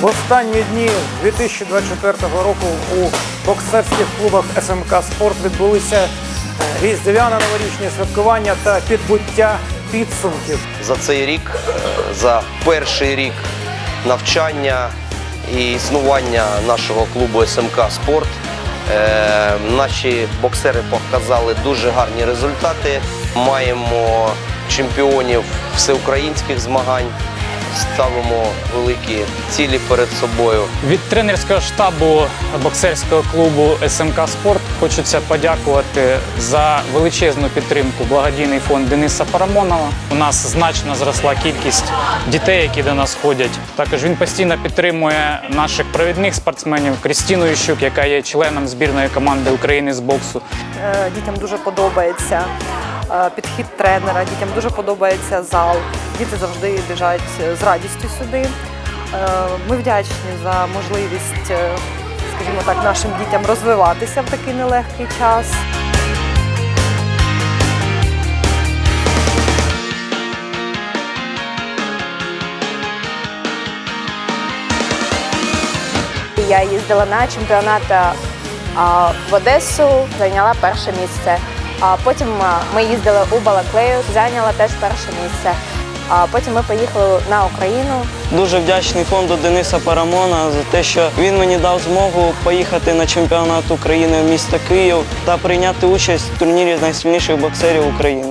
В останні дні 2024 року у боксерських клубах СМК Спорт відбулися е, різдвяно-новорічні святкування та підбуття підсумків. за цей рік, е, за перший рік навчання і існування нашого клубу СМК Спорт. е, Наші боксери показали дуже гарні результати. Маємо чемпіонів всеукраїнських змагань, ставимо великі цілі перед собою. Від тренерського штабу боксерського клубу СМК Спорт хочеться подякувати за величезну підтримку благодійний фонд Дениса Парамонова. У нас значно зросла кількість дітей, які до нас ходять. Також він постійно підтримує наших провідних спортсменів Крістіну Ющук, яка є членом збірної команди України з боксу. Е, Дітям дуже подобається е, підхід тренера, дітям дуже подобається зал. Діти завжди біжать з радістю сюди. Е, Ми вдячні за можливість, е, скажімо так, нашим дітям розвиватися в такий нелегкий час. Я їздила на чемпіонат в Одесу, зайняла перше місце. А потім ми їздили у Балаклею, зайняла теж перше місце. А потім ми поїхали на Україну. Дуже вдячний фонду Дениса Парамона за те, що він мені дав змогу поїхати на чемпіонат України в місто Київ та прийняти участь в турнірі найсильніших боксерів України.